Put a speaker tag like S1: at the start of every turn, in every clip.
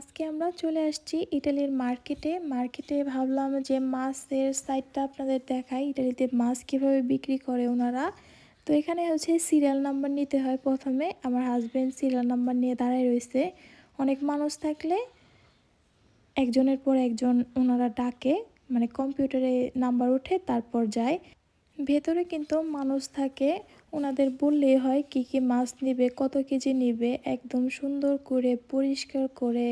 S1: আজকে আমরা চলে আসছি ইটালির মার্কেটে। মার্কেটে ভাবলাম যে মাছের সাইডটা আপনাদের দেখাই। ইটালিতে মাছ কীভাবে বিক্রি করে ওনারা। তো এখানে হচ্ছে সিরিয়াল নাম্বার নিতে হয় প্রথমে। আমার হাজব্যান্ড সিরিয়াল নাম্বার নিয়ে দাঁড়ায় রয়েছে। অনেক মানুষ থাকলে একজনের পর একজন ওনারা ডাকে। মানে কম্পিউটারে নাম্বার উঠে তারপর যায়। ভেতরে কিন্তু মানুষ থাকে ওনাদের বললেই হয় কি কি মাছ নিবে, কত কেজি নিবে, একদম সুন্দর করে, পরিষ্কার করে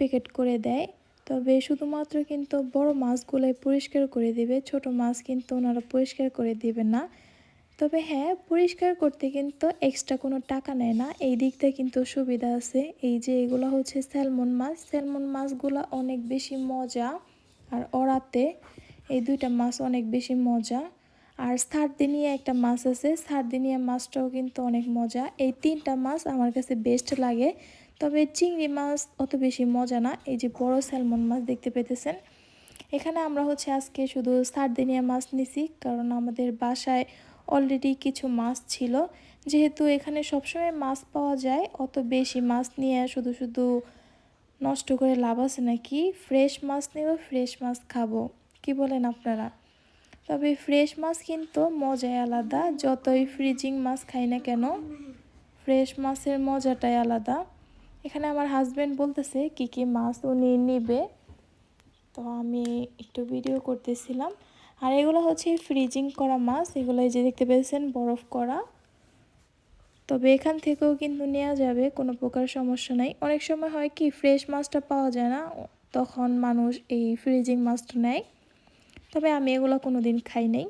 S1: প্যাকেট করে দেয়। তবে শুধুমাত্র কিন্তু বড় মাছগুলোই পরিষ্কার করে দিবে, ছোট মাছ কিন্তু ওনারা পরিষ্কার করে দিবে না। তবে হ্যাঁ পরিষ্কার করতে কিন্তু এক্সট্রা কোনো টাকা নেয় না। এই দিকটা কিন্তু সুবিধা আছে। এই যে এগুলো হচ্ছে স্যালমন মাছ। স্যালমন মাছগুলো অনেক বেশি মজা। আর অরাতে এই দুইটা মাছ অনেক বেশি মজা। আর সার্দিনিয়া একটা মাছ আছে, সার্দিনিয়া মাছটাও কিন্তু অনেক মজা। এই তিনটা মাছ আমার কাছে বেস্ট লাগে। তবে চিংড়ি মাছ অত বেশি মজা না, এই যে বড় স্যালমন মাছ দেখতে পেতেছেন। এখানে আমরা হচ্ছে আজকে শুধু সার্দিনিয়া মাছ নিছি, কারণ আমাদের বাসায় অলরেডি কিছু মাছ ছিল। যেহেতু এখানে সবসময় মাছ পাওয়া যায়, অত বেশি মাছ নিয়ে শুধু শুধু নষ্ট করে লাভ আছে নাকি? ফ্রেশ মাছ নেব ফ্রেশ মাছ খাব। কি বলেন আপনারা? তবে ফ্রেশ মাছ কিন্তু মজাই আলাদা। যতই ফ্রিজিং মাছ খাই না কেন, ফ্রেশ মাছের মজাটাই আলাদা। এখানে আমার হাজব্যান্ড বলতেছে, কি কি মাছ উনি নিবে? তো আমি একটু ভিডিও করতেছিলাম। আর এগুলো হচ্ছে ফ্রিজিং করা মাছ। এগুলো যে দেখতে পেয়েছেন, বরফ করা। তবে এখান থেকেও কিন্তু নেওয়া যাবে, কোনো প্রকার সমস্যা নাই। অনেক সময় হয় কি, ফ্রেশ মাছটা পাওয়া যায় না, তখন মানুষ এই ফ্রিজিং মাছটা নেয়। তবে আমি এগুলো কোনো দিন খাই নাই।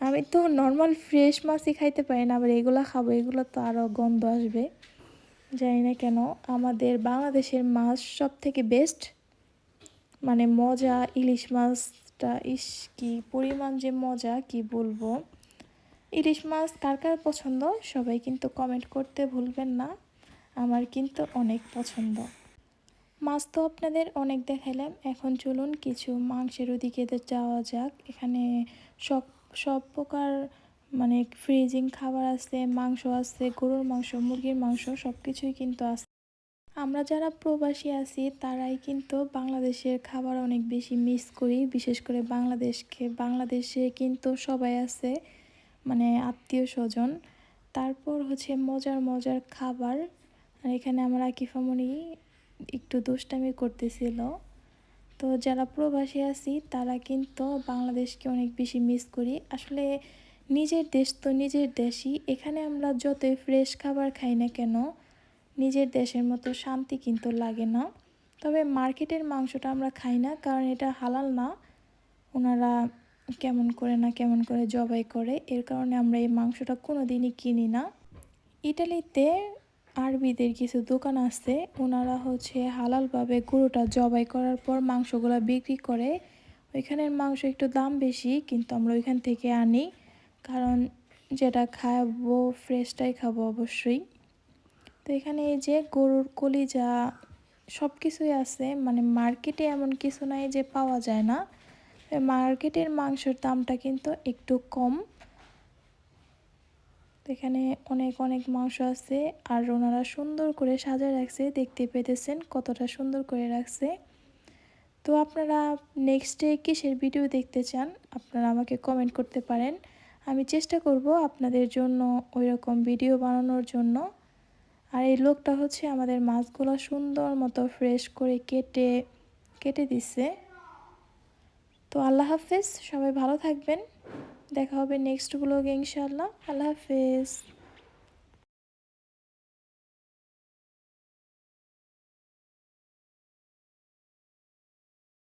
S1: আমি তো নর্মাল ফ্রেশ মাছই খাইতে পারি না, আবার এগুলো খাব, এগুলো তো আরও গন্ধ আসবে। জানি না কেন, আমাদের বাংলাদেশের মাছ সব থেকে বেস্ট মানে মজা, ইলিশ মাছটা, ইস কি পরিমাণ যে মজা, কি বলব। ইলিশ মাছ কার কার পছন্দ? সবাই কিন্তু কমেন্ট করতে ভুলবেন না, আমার কিন্তু অনেক পছন্দ। মাছ তো আপনাদের অনেক দেখাইলাম এখন চলুন কিছু মাংসের ওদিকে যাওয়া যাক। এখানে সব সব প্রকার মানে ফ্রিজিং খাবার আছে, মাংস আছে, গরুর মাংস, মুরগির মাংস সব কিছুই কিন্তু আছে। আমরা যারা প্রবাসী আছি, তারাই কিন্তু বাংলাদেশের খাবার অনেক বেশি মিস করি। বিশেষ করে বাংলাদেশকে, বাংলাদেশে কিন্তু সবাই আছে মানে আত্মীয় স্বজন। তারপর হচ্ছে মজার মজার খাবার। আর এখানে আমার আকিফামণি একটু দুষ্টামি করতেছিল। তো যারা প্রবাসী আছি, তারা কিন্তু বাংলাদেশকে অনেক বেশি মিস করি। আসলে নিজের দেশ তো নিজের দেশই। এখানে আমরা যতই ফ্রেশ খাবার খাই না কেন, নিজের দেশের মতো শান্তি কিন্তু লাগে না। তবে মার্কেটের মাংসটা আমরা খাই না, কারণ এটা হালাল না। ওনারা কেমন করে না কেমন করে জবাই করে। এর কারণে আমরা এই মাংসটা কোনো দিনই কিনি না। ইটালিতে আরবিদের কিছু দোকান আছে, ওনারা হচ্ছে হালালভাবে গরুটা জবাই করার পর মাংসগুলো বিক্রি করে। ওইখানের মাংস একটু দাম বেশি, কিন্তু আমরা ওইখান থেকে আনি, কারণ যেটা খাব, ফ্রেশটাই খাব অবশ্যই। তো এখানে এই যে গরুর কলিজা সব কিছুই আছে মানে মার্কেটে এমন কিছু নাই যে পাওয়া যায় না। মার্কেটের মাংসের দামটা কিন্তু একটু কম। এখানে অনেক অনেক মাংস আছে আর ওনারা সুন্দর করে সাজায় রাখছে। দেখতে পেতেছেন কতটা সুন্দর করে রাখছে। তো আপনারা নেক্সট ডে কিসের ভিডিও দেখতে চান, আপনারা আমাকে কমেন্ট করতে পারেন। আমি চেষ্টা করব আপনাদের জন্য ওই রকম ভিডিও বানানোর জন্য। আর এই লোকটা হচ্ছে আমাদের মাছগুলো সুন্দর মতো ফ্রেশ করে কেটে কেটে দিচ্ছে তো আল্লাহ হাফেজ, সবাই ভালো থাকবেন। দেখা হবে নেক্সট ব্লগে ইনশাল্লাহ আল্লাহ হাফেজ।